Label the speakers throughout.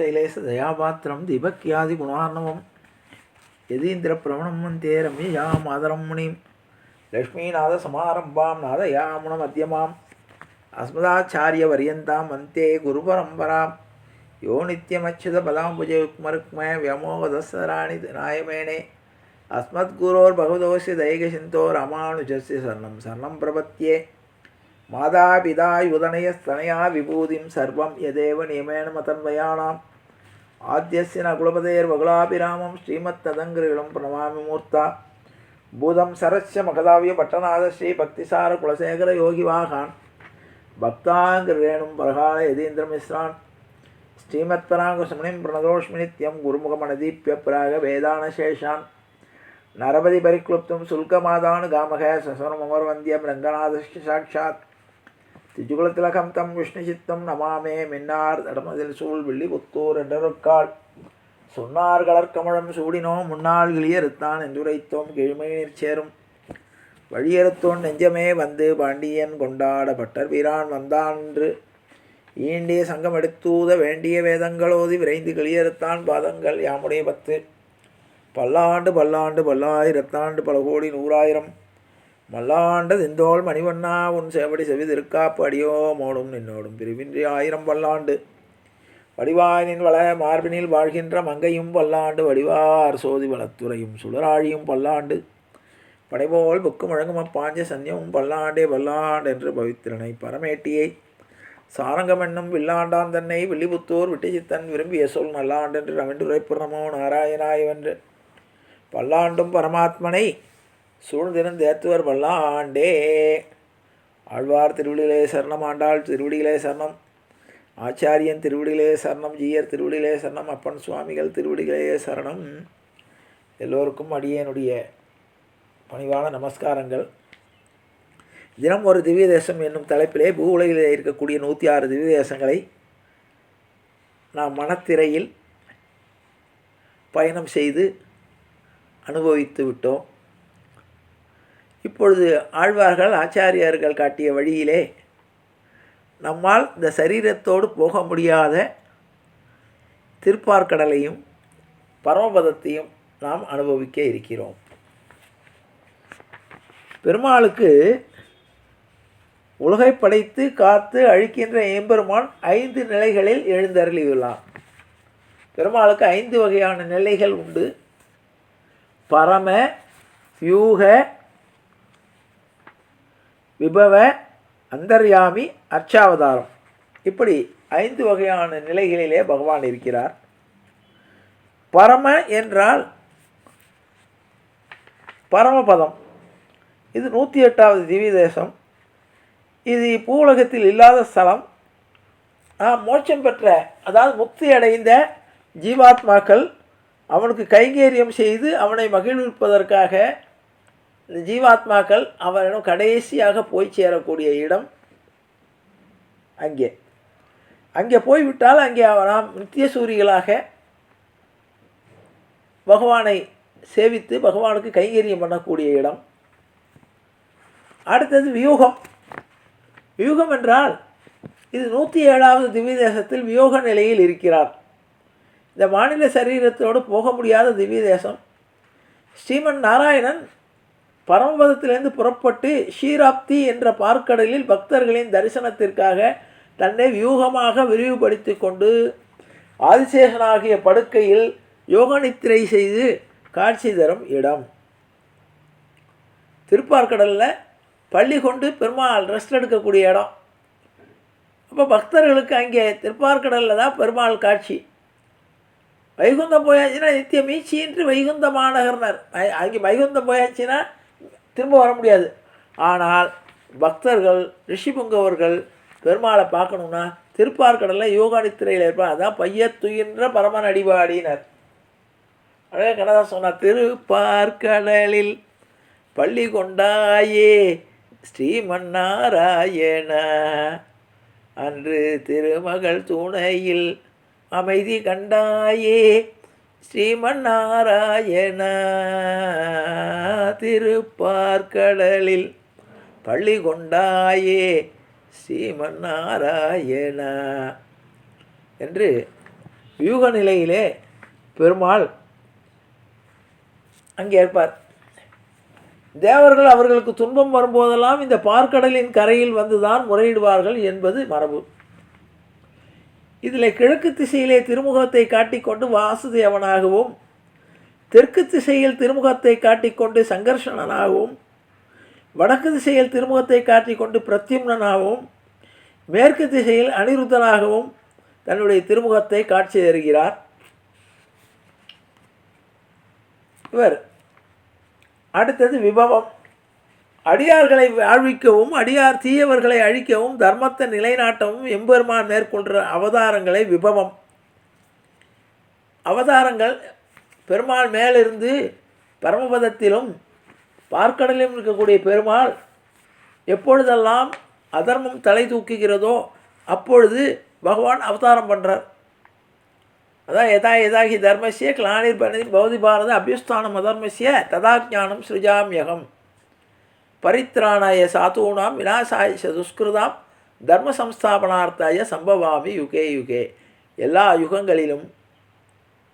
Speaker 1: சைலேச தயாபாத்திரம் திபக்யாதி குணார்ணவம். யதீந்திர பிரமணம் வந்தே யாம் ஆதரம் முனிம். லக்ஷ்மீநாத சமாரம்பாம் நாதயாமுன மத்தியமாம் அஸ்மதாச்சாரிய வரியந்தாம் வந்தே குரு பரம்பராம் யோ நித்யமச்சுத பதாம்புஜயுக்மருக்ம வியமோகதசராணி நாயமேனே. அஸ்மத்குரோர் பகவதோசி தைகசிந்தோ ராமானுஜஸ்ய சரணம் சரணம் பிரபத்தியே பிரபத்யே. மாதாபிதா யுதனயஸ்தனயா விபூதிம் சர்வம் யதேவ நியமேன மதன்வயானாம். ஆத்தியசின குலபதேர் வகுலாபிராமம் ஸ்ரீமத் ததங்கிரிகளும் பிரணமாமி மூர்த்தா. பூதம் சரஸ்ய மகதாவிய பட்டநாத ஸ்ரீ பக்திசார குலசேகர யோகி வாகான். பக்தாங்கிரேணும் பரகால யதீந்திரமிஸ்ரான் ஸ்ரீமத் பராங்குசமணிம் பிரணதோஷ்மி நித்யம் குருமுகமனதீப்ய பிராக வேதானசேஷான் நரபதி பரிக்ளுப்தும் சுல்கமாதானு காமக சசனமர்வந்தியம் ரங்கநாதஸ்ய சாட்சாத் திஜுகுலத்திலகம் தம் விஷ்ணு சித்தம் நமாமே மின்னார் தடமதில் சூழ் வெள்ளி புத்தூர் என்றொருக்காள் சொன்னார் கலர்கமழம் சூடினோம் முன்னாள் கிளியறுத்தான் என்றுரைத்தோம் கீழ்மை சேரும் வழியறுத்தோன் நெஞ்சமே வந்து பாண்டியன் கொண்டாட பட்டர் வீரான் வந்தான் என்று ஈண்டிய சங்கம் எடுத்தூத வேண்டிய வேதங்களோதி விரைந்து கிளியறுத்தான் பாதங்கள் யாமுடைய பத்து பல்லாண்டு பல்லாண்டு பல்லாயிரத்தாண்டு பல கோடி நூறாயிரம் மல்லாண்ட திந்தோள் மணிவண்ணா உன் சேவடி செவி அடியோ மோடும் நின்னோடும் பிரிவின்றி ஆயிரம் பல்லாண்டு வடிவாயினின் வள மார்பினில் வாழ்கின்ற மங்கையும் பல்லாண்டு வடிவார் சோதி வளத்துறையும் சுடராழியும் பல்லாண்டு. படைபோல் புக்கு முழங்கும் பாஞ்ச சன்யமும் பல்லாண்டே பல்லாண்டு என்று பவித்திரனை பரமேட்டியை. சாரங்கம் என்னும் வில்லாண்டான் தன்னை வில்லிபுத்தூர் விட்டுச்சித்தன் விரும்பிய சொல் நல்லாண்டென்று ரவென்றுரைப்புறமோ நாராயணாயவென்று. பல்லாண்டும் பரமாத்மனை சூழ்ந்திருந்து ஏத்துவர் பல்லாண்டே ஆழ்வார் திருவிடிகளே சரணம் ஆண்டாள் திருவிடிகளே சரணம் ஆச்சாரியன் திருவிடிகளே சரணம் ஜீயர் திருவிடிகளே சரணம் அப்பன் சுவாமிகள் திருவிடிகளே சரணம். எல்லோருக்கும் அடியேனுடைய பணிவான நமஸ்காரங்கள். தினம் ஒரு திவ்ய தேசம் என்னும் தலைப்பிலே பூ உலகிலே இருக்கக்கூடிய நூற்றி ஆறு திவ்ய தேசங்களை நாம் மனத்திரையில் பயணம் செய்து அனுபவித்து விட்டோம். இப்பொழுது ஆழ்வார்கள் ஆச்சாரியார்கள் காட்டிய வழியிலே நம்மால் இந்த சரீரத்தோடு போக முடியாத திருப்பார்கடலையும் பரமபதத்தையும் நாம் அனுபவிக்க இருக்கிறோம். பெருமாளுக்கு உலகை படைத்து காத்து அழிக்கின்ற எம்பெருமான் ஐந்து நிலைகளில் எழுந்தருளியுள்ளான் பெருமாளுக்கு ஐந்து வகையான நிலைகள் உண்டு. பரம வியூக விபவ அந்தர்யாமி அர்ச்சாவதாரம். இப்படி ஐந்து வகையான நிலைகளிலே பகவான் இருக்கிறார். பரம என்றால் பரமபதம். இது நூற்றி எட்டாவது திவ்ய தேசம் இது பூலகத்தில் இல்லாத ஸ்தலம். மோட்சம் பெற்ற அதாவது முக்தி அடைந்த ஜீவாத்மாக்கள் அவனுக்கு கைங்கேரியம் செய்து அவனை மகிழ்விப்பதற்காக இந்த ஜீவாத்மாக்கள் அவனிடம் கடைசியாக போய் சேரக்கூடிய இடம் அங்கே. அங்கே போய்விட்டால் அங்கே நாம் நித்திய சூரிகளாக பகவானை சேவித்து பகவானுக்கு கைங்கரியம் பண்ணக்கூடிய இடம். அடுத்தது வியூகம். வியூகம் என்றால் இது நூற்றி ஏழாவது திவ்ய தேசத்தில் வியோக நிலையில் இருக்கிறார். இந்த மாநில சரீரத்தோடு போக முடியாத திவ்ய தேசம் ஸ்ரீமன் நாராயணன் பரமபதத்திலிருந்து புறப்பட்டு ஷீராப்தி என்ற பார்க்கடலில் பக்தர்களின் தரிசனத்திற்காக தன்னை வியூகமாக விரிவுபடுத்தி கொண்டு ஆதிசேஷனாகிய படுக்கையில் யோக நித்திரை செய்து காட்சி தரும் இடம். திருப்பார்கடலில் பள்ளி கொண்டு பெருமாள் ரெஸ்ட் எடுக்கக்கூடிய இடம். அப்போ பக்தர்களுக்கு அங்கே திருப்பார்கடலில் தான் பெருமாள் காட்சி. வைகுந்தம் போயாச்சுன்னா நித்திய மீட்சியின்றி வைகுந்த மாநகர்னர் அங்கே வைகுந்தம் போயாச்சுன்னா திரும்ப வர முடியாது. ஆனால் பக்தர்கள் ரிஷிபுங்கவர்கள் பெருமாளை பார்க்கணுன்னா திருப்பார்கடலில் யோகா நித்திரையில் இருப்பார். அதான் பையத்துயின்ற பரமன் அடிபாடினர். அழகாக கனதா சொன்னார் திருப்பார்கடலில் பள்ளி கொண்டாயே ஸ்ரீமன்னாராயண. அன்று திருமகள் துணையில் அமைதி கண்டாயே ஸ்ரீமன்னாராயண திருப்பார்கடலில் பள்ளி கொண்டாயே ஸ்ரீமன்னாராயண என்று வியூக நிலையிலே பெருமாள் அங்கே இருப்பார். தேவர்கள் அவர்களுக்கு துன்பம் வரும்போதெல்லாம் இந்த பார்க்கடலின் கரையில் வந்துதான் முறையிடுவார்கள் என்பது மரபு. இதில் கிழக்கு திசையிலே திருமுகத்தை காட்டிக்கொண்டு வாசுதேவனாகவும் தெற்கு திசையில் திருமுகத்தை காட்டிக்கொண்டு சங்கர்ஷணனாகவும் வடக்கு திசையில் திருமுகத்தை காட்டிக்கொண்டு பிரத்யும்னனாகவும் மேற்கு திசையில் அனிருத்தனாகவும் தன்னுடைய திருமுகத்தை காட்சி தருகிறார் இவர் அடுத்தது விபவம். அடியார்களை வாழ்விக்கவும் அடியார் தீயவர்களை அழிக்கவும் தர்மத்தை நிலைநாட்டவும் எம்பெருமான் மேற்கொள்கிற அவதாரங்களை விபவம். அவதாரங்கள் பெருமாள் மேலிருந்து பரமபதத்திலும் பார்க்கடலிலும் இருக்கக்கூடிய பெருமாள் எப்பொழுதெல்லாம் அதர்மம் தலை தூக்குகிறதோ அப்பொழுது பகவான் அவதாரம் பண்ணுறார் அதான் எதா எதாகி தர்மசிய கிளானிர் பணி பௌதி பாரத அபியுஸ்தானம் அதர்மசிய ததா ஞானம் சிருஜாமியகம் பரித்ராணாய சாத்தூனாம் விநாசாய சதுஷ்கிருதாம் தர்ம சம்ஸ்தாபனார்த்தாய சம்பவாமி யுகே யுகே. எல்லா யுகங்களிலும்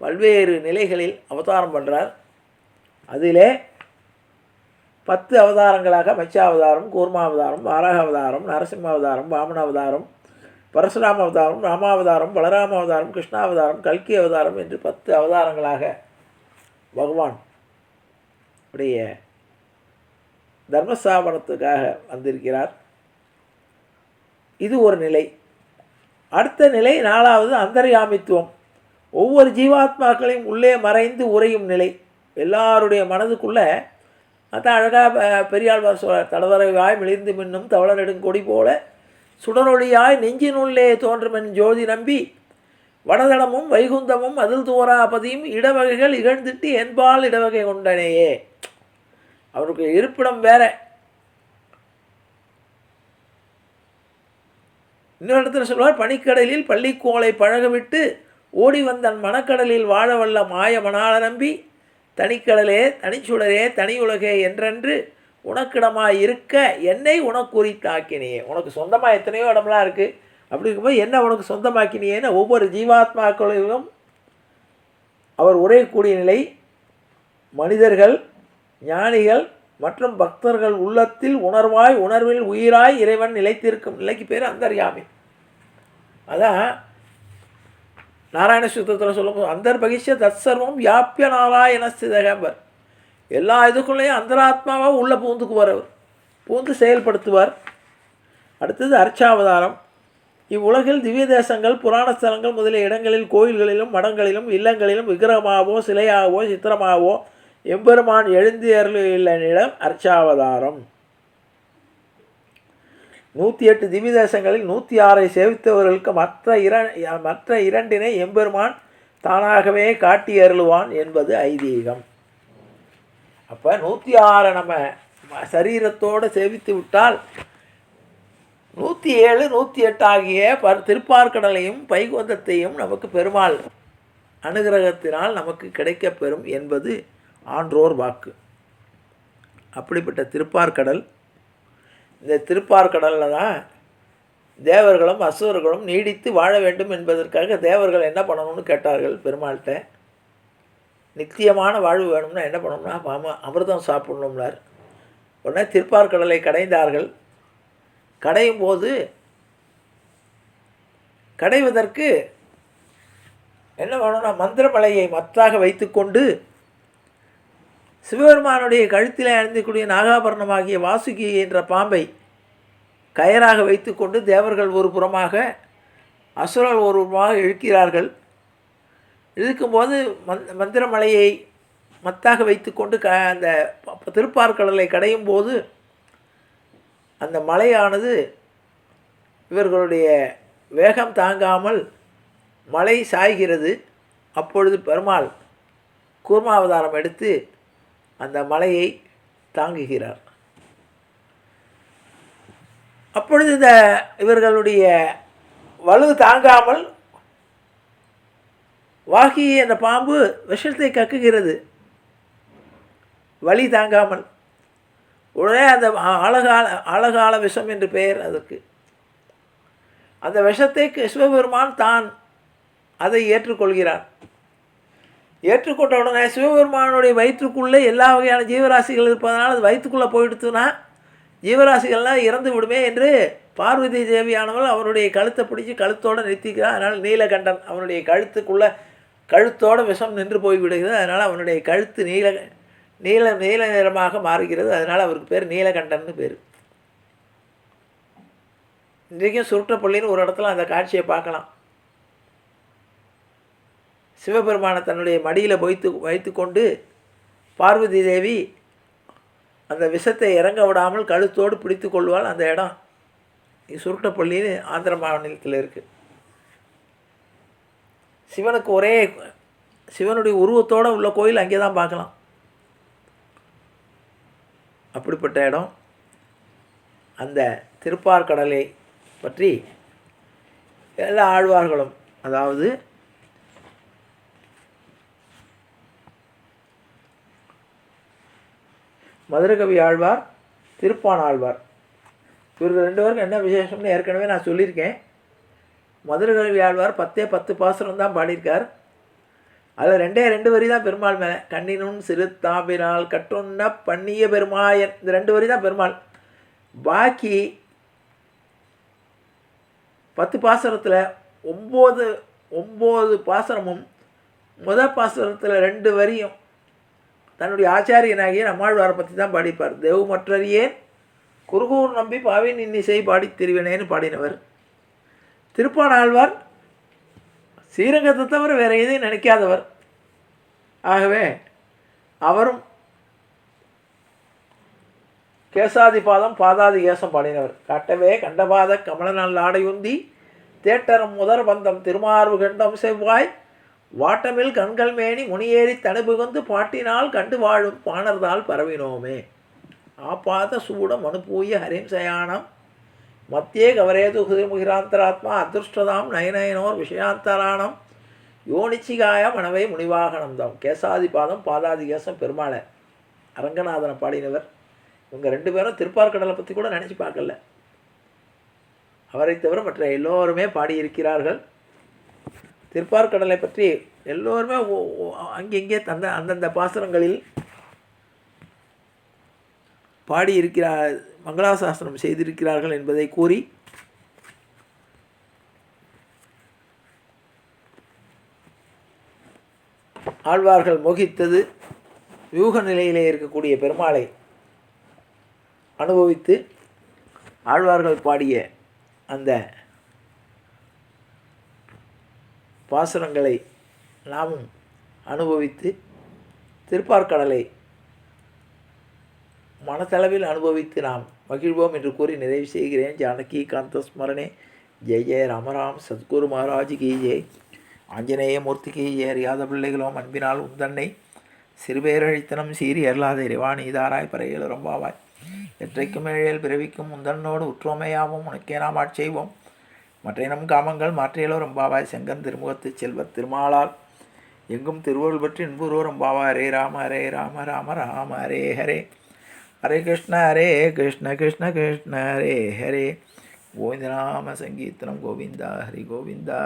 Speaker 1: பல்வேறு நிலைகளில் அவதாரம் பண்ணுறார் அதிலே பத்து அவதாரங்களாக மச்சாவதாரம் கூர்மாவதாரம் வாராக அவதாரம் நரசிம்ம அவதாரம் வாமன அவதாரம் பரசுராம அவதாரம் ராமாவதாரம் பலராம அவதாரம் கிருஷ்ணாவதாரம் கல்கி அவதாரம் என்று பத்து அவதாரங்களாக பகவான் உடைய தர்மஸ்தாபனத்துக்காக வந்திருக்கிறார். இது ஒரு நிலை. அடுத்த நிலை நாலாவது அந்தர்யாமித்துவம். ஒவ்வொரு ஜீவாத்மாக்களையும் உள்ளே மறைந்து உறையும் நிலை. எல்லாருடைய மனதுக்குள்ளே அதான் அழகாக பெரியாழ்வார் சொல்றார் தடவரைவாய் மிளிர்ந்து மின்னும் தவள நெடுங்கொடி போல சுடரொளியாய் நெஞ்சினுள்ளே தோன்றுமென் ஜோதி நம்பி வடதளமும் வைகுந்தமும் அதில் தோராபதியும் இடவகைகள் இகழ்ந்திட்டு என்பால் இடவகை கொண்டனேயே. அவருக்கு இருப்பிடம் வேற. இன்னொரு இடத்துல சொல்வார் பனிக்கடலில் பள்ளிக்கோளை பழகவிட்டு ஓடி வந்தன் மணக்கடலில் வாழ வல்ல மாய மணால நம்பி தனிக்கடலே தனிச்சுடரே தனியுலகே என்றென்று உனக்கிடமாக இருக்க என்னை உனக்குறித்தாக்கினியே. உனக்கு சொந்தமாக எத்தனையோ இடம்லாம் இருக்குது அப்படி இருக்கும்போது என்ன உனக்கு சொந்தமாக்கினியேன்னு ஒவ்வொரு ஜீவாத்மாக்களிலும் அவர் உரையக்கூடிய நிலை மனிதர்கள் ஞானிகள் மற்றும் பக்தர்கள் உள்ளத்தில் உணர்வாய் உணர்வில் உயிராய் இறைவன் நிலைத்திருக்கும் நிலைக்கு பேர் அந்தர்யாமி. அதான் நாராயண சுத்தத்தில் சொல்லும்போது அந்தர்பகிஷ்ய தற்சர்வம் யாப்பிய நாராயண ஸ்திதகம்பர் எல்லா இதுக்குள்ளேயும் அந்தராத்மாவாக உள்ளே பூந்துக்குவார் அவர். பூந்து செயல்படுத்துவார். அடுத்தது அர்ச்சாவதாரம். இவ்வுலகில் திவ்ய தேசங்கள் புராண ஸ்தலங்கள் முதலிய இடங்களில் கோயில்களிலும் மடங்களிலும் இல்லங்களிலும் விக்கிரமாகவோ சிலையாகவோ சித்திரமாகவோ எம்பெருமான் எழுந்தியருளில் இடம் அர்ச்சாவதாரம். நூற்றி எட்டு திவ்ய தேசங்களில் நூற்றி ஆறை சேவித்தவர்களுக்கு மற்ற இர மற்ற இரண்டினை எம்பெருமான் தானாகவே காட்டி அருளுவான் என்பது ஐதீகம். அப்போ நூற்றி ஆறை நம்ம சரீரத்தோடு சேவித்து விட்டால் நூற்றி ஏழு நூற்றி எட்டு ஆகிய பர் திருப்பார்கடலையும் பைகுந்தத்தையும் நமக்கு பெருமாள் அனுகிரகத்தினால் நமக்கு கிடைக்கப்பெறும் என்பது ஆன்றோர் வாக்கு. அப்படிப்பட்ட திருப்பார்கடல் இந்த திருப்பார்கடலில் தான் தேவர்களும் அசுரர்களும் நீடித்து வாழ வேண்டும் என்பதற்காக தேவர்கள் என்ன பண்ணணும்னு கேட்டார்கள் பெருமாள்கிட்ட. நித்தியமான வாழ்வு வேணும்னா என்ன பண்ணணும்னா மாமா அமிர்தம் சாப்பிடணும்னார். உடனே திருப்பார்கடலை கடைந்தார்கள். கடையும் போது கடைவதற்கு என்ன வேணும்னா மந்திரமலையை மத்தாக வைத்துக்கொண்டு சிவபெருமானுடைய கழுத்தில் அணிந்திக்கூடிய நாகாபரணமாகிய வாசுகி என்ற பாம்பை கயராக வைத்துக்கொண்டு தேவர்கள் ஒரு புறமாக அசுரர்கள் ஒரு புறமாக இழுக்கிறார்கள். இழுக்கும்போது மந் மந்திரமலையை மத்தாக வைத்துக்கொண்டு க அந்த திருப்பார்கடலை கடையும் போது அந்த மலையானது இவர்களுடைய வேகம் தாங்காமல் மலை சாய்கிறது. அப்பொழுது பெருமாள் கூர்மாவதாரம் எடுத்து அந்த மலையை தாங்குகிறார். அப்பொழுது இந்த இவர்களுடைய வலு தாங்காமல் வாகி அந்த பாம்பு விஷத்தை கக்குகிறது. வலி தாங்காமல். உடனே அந்த அழகால அழகால விஷம் என்று பெயர் அதற்கு. அந்த விஷத்தை சிவபெருமான் தான் அதை ஏற்றுக்கொள்கிறான். ஏற்றுக்கொண்ட உடனே சிவபெருமானுடைய வயிற்றுக்குள்ளே எல்லா வகையான ஜீவராசிகள் இருப்பதனால் அது வயிற்றுக்குள்ளே போயிடுத்துனா ஜீவராசிகள்லாம் இறந்து விடுமே என்று பார்வதி தேவியானவள் அவருடைய கழுத்தை பிடிச்சி கழுத்தோடு நிறுத்திக்கிறான் அதனால் நீலகண்டன் அவனுடைய கழுத்துக்குள்ளே கழுத்தோடு விஷம் நின்று போய் விடுகிறது அதனால் அவனுடைய கழுத்து நீல நீல நீல நிறமாக மாறுகிறது. அதனால் அவருக்கு பேர் நீலகண்டன்னு பேர். இன்றைக்கும் சுருட்டப்பள்ளின்னு ஒரு இடத்துல அந்த காட்சியை பார்க்கலாம். சிவபெருமானை தன்னுடைய மடியில் வைத்து வைத்துக்கொண்டு பார்வதி தேவி அந்த விஷத்தை இறங்க விடாமல் கழுத்தோடு பிடித்து கொள்வாள் அந்த இடம். சுருட்டப்பள்ளின்னு ஆந்திர மாநிலத்தில் இருக்குது சிவனுக்கு ஒரே சிவனுடைய உருவத்தோடு உள்ள கோயில் அங்கே தான் பார்க்கலாம். அப்படிப்பட்ட இடம். அந்த திருப்பார்கடலை பற்றி எல்லா ஆழ்வார்களும் அதாவது மதுரகவி ஆழ்வார் திருப்பான் ஆழ்வார். இவர்கள் ரெண்டு பேருக்கும் என்ன விசேஷம்னு ஏற்கனவே நான் சொல்லியிருக்கேன். மதுரகவி ஆழ்வார் பத்தே பத்து பாசுரம் தான் பாடியிருக்கார். அதில் ரெண்டே ரெண்டு வரி தான் பெருமாள் மேலே. கண்ணினும் சிறு தாம்பினால் கட்டுண்ண பண்ணிய பெருமாயன். இந்த ரெண்டு வரி தான் பெருமாள். பாக்கி பத்து பாசுரத்தில் ஒம்பது ஒம்பது பாசுரமும் முத பாசுரத்தில் ரெண்டு வரியும் தன்னுடைய ஆச்சாரியனாகிய நம்மாழ்வாரை பற்றி தான் பாடிப்பார். தேவ் மற்றறியேன் குருகூர் நம்பி பாவின் இன்னிசை பாடி திருவினேன்னு பாடினவர். திருப்பானாழ்வார் ஸ்ரீரங்கத்தை தவிர வேறு எதையும் நினைக்காதவர். ஆகவே அவரும் கேசாதி பாதம் பாதாதி கேசம் பாடினவர். காட்டவே கண்டபாத கமலநல் ஆடையுந்தி தேட்டரம் முதற் பந்தம் திருமார்பு கண்டம் செவ்வாய் வாட்டமில் கண்கள் மேனி முனியேறி தனுபுகந்து பாட்டினால் கண்டு வாழும் பாணர்தால் பரவினோமே. ஆபாத சூடம் அனுப்பூய ஹரிம்சயானம். மத்தியே கவரேது குதிர்முகிராந்தராத்மா அதிருஷ்டதாம் நயனயனோர் விஷயாந்தராணம். யோனிச்சிகாய மனவை முனிவாகனந்தம். கேசாதிபாதம் பாதாதி கேசம் பெருமாளை. அரங்கநாதனை பாடினவர். இவங்க ரெண்டு பேரும் திருப்பார்கடலை பற்றி கூட நினச்சி பார்க்கல. அவரை தவிர மற்ற எல்லோருமே பாடியிருக்கிறார்கள். திருப்பார்கடலை பற்றி எல்லோருமே அங்கெங்கே தந்த அந்தந்த பாசனங்களில் பாடியிருக்கிறார் மங்களாசாசனம் செய்திருக்கிறார்கள் என்பதை கூறி ஆழ்வார்கள் மோகித்தது வியூக நிலையிலே இருக்கக்கூடிய பெருமாளை அனுபவித்து ஆழ்வார்கள் பாடிய அந்த பாசுரங்களை நாமும் அனுபவித்து திருப்பார்கடலை மனத்தளவில் அனுபவித்து நாம் மகிழ்வோம் என்று கூறி நிறைவு செய்கிறேன். ஜானகி காந்த ஸ்மரணே ஜெய ஜெய ராமராம். சத்குரு மகாராஜ் கி ஜெய் ஆஞ்சநேய மூர்த்திக்கு கி ஜெய அறியாத பிள்ளைகளோம் அன்பினால் உந்தன்னை சிறுபேரழித்தனம் சீரி அருளாத இறைவாணி இதாராய் பறையில் ரொம்பாவாய். எற்றைக்கும் ஏழியல் பிறவிக்கும் உந்தன்னோடு உற்றோமையாவும் உனக்கே நாம் ஆட்செய்வோம் மற்ற இனம் காமங்கள் மாற்றியலோ ரொம்பாவாய் செங்கன் திருமுகத்து செல்வ திருமாலால். எங்கும் திருவருள் பற்றி இன்புருவ ரொம்பாவா ஹரே ராம ஹரே ராம ராம ராம ஹரே ஹரே. ஹரே கிருஷ்ண ஹரே கிருஷ்ண கிருஷ்ண கிருஷ்ண ஹரே ஹரே. கோவிந்த நாம சங்கீர்த்தனம் கோவிந்தா ஹரி கோவிந்தா.